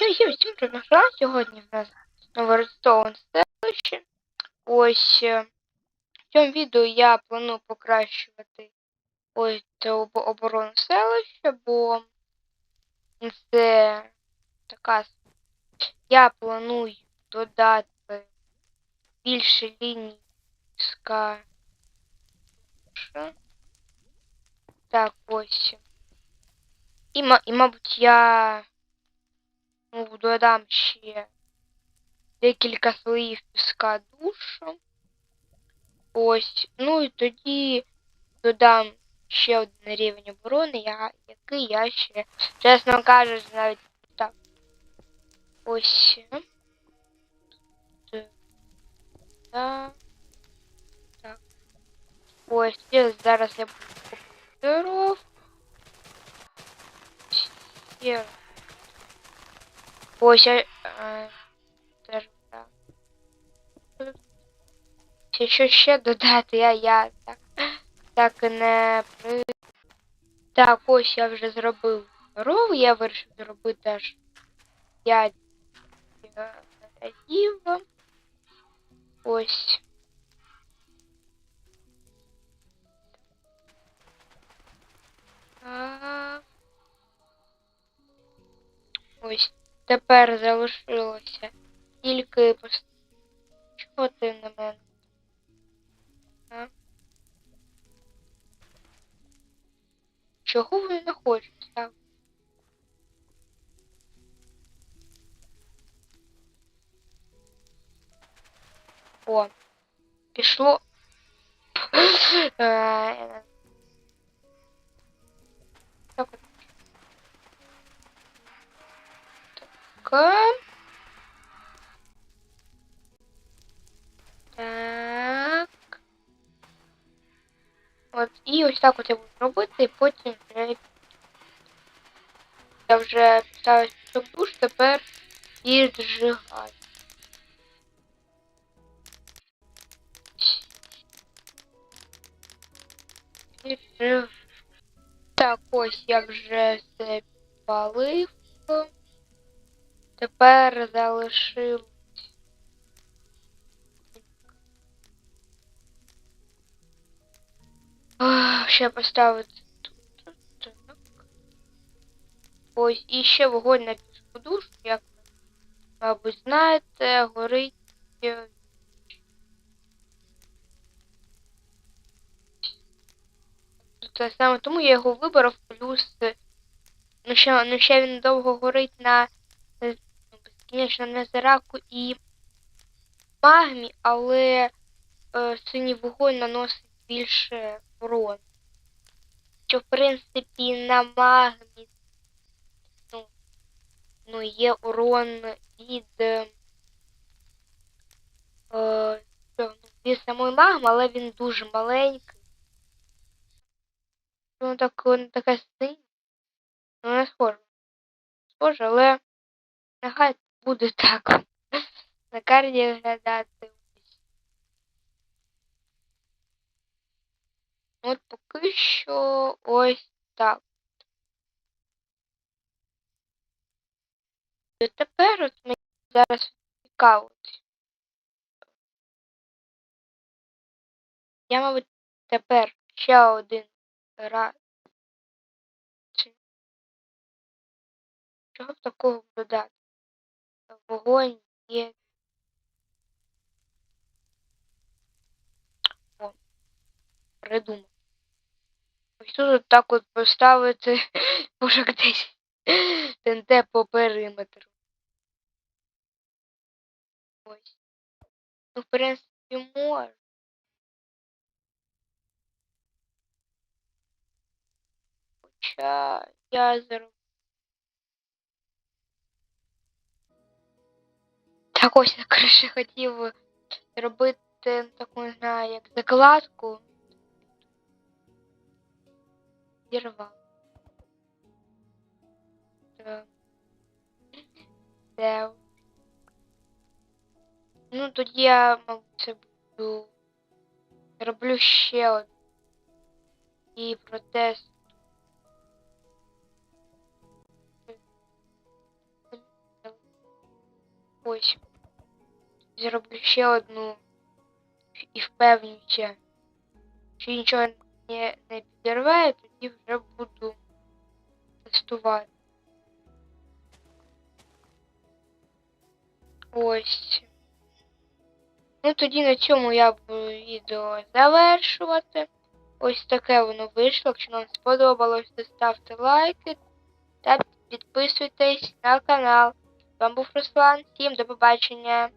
Всім всім всім привіт, Сьогодні в нас Redstone селище. Ось е, в цьому відео я планую покращувати ось оборону селища, бо це така. Я планую додати більше ліній ска. Так, ось. І, і мабуть, я ну, додам ще декілька слоїв піска душу. Ось. Ну і тоді додам ще один рівень оборони, я, який я ще, чесно кажучи, навіть так. Ось. Так. Так. Ось, і зараз я буду купити Ще. Ось я. Е, теж так. Ще що ще додати, я, я так, так і не при. Так, ось я вже зробив корову, я вирішив зробити аж 5 разів. Ось. Так. Ось. Тепер залишилося тільки пос... Чого ти на мене? А? Чого ви не хочете? О, пішло. Так. Так. От, і ось так от я буду робити, і потім вже я вже щоб душ, тепер піджигаю. Піджиг. Так, ось я вже все підпалив. Тепер залишив Ще поставити тут. Так. Ось, і ще вогонь на піскодуш, як мабуть, знаєте, горить. Це саме тому я його вибрав, плюс. Ну ще, ну ще він довго горить на безкінечно на зераку і магмі, але е, синій вогонь наносить більше урон. Що в принципі на магмі ну, ну є урон від, е, е, ну, від самої магми, але він дуже маленький. Ну так така синя. Ну не схоже. Схоже, але нехай буде так. На карті виглядати. От поки що ось так. І тепер от мені зараз цікавить. Я, мабуть, тепер ще один раз. Чого б такого додати? Вогонь є. О, придумав. Ось тут так от поставити може десь ТНТ по периметру. Ось. Ну, в принципі, може. Хоча я зроблю. Так ось я краще хотів зробити таку, не знаю, як закладку. Зірвав. Так. Де? Ну, тоді я, мабуть, це буду. Роблю ще один. І протест. Ось. Зроблю ще одну і впевнюся, що нічого не, не підірве, тоді вже буду тестувати. Ось. Ну тоді на цьому я буду відео завершувати. Ось таке воно вийшло. Якщо вам сподобалось, то ставте лайки та підписуйтесь на канал. З вами був Руслан. Всім до побачення.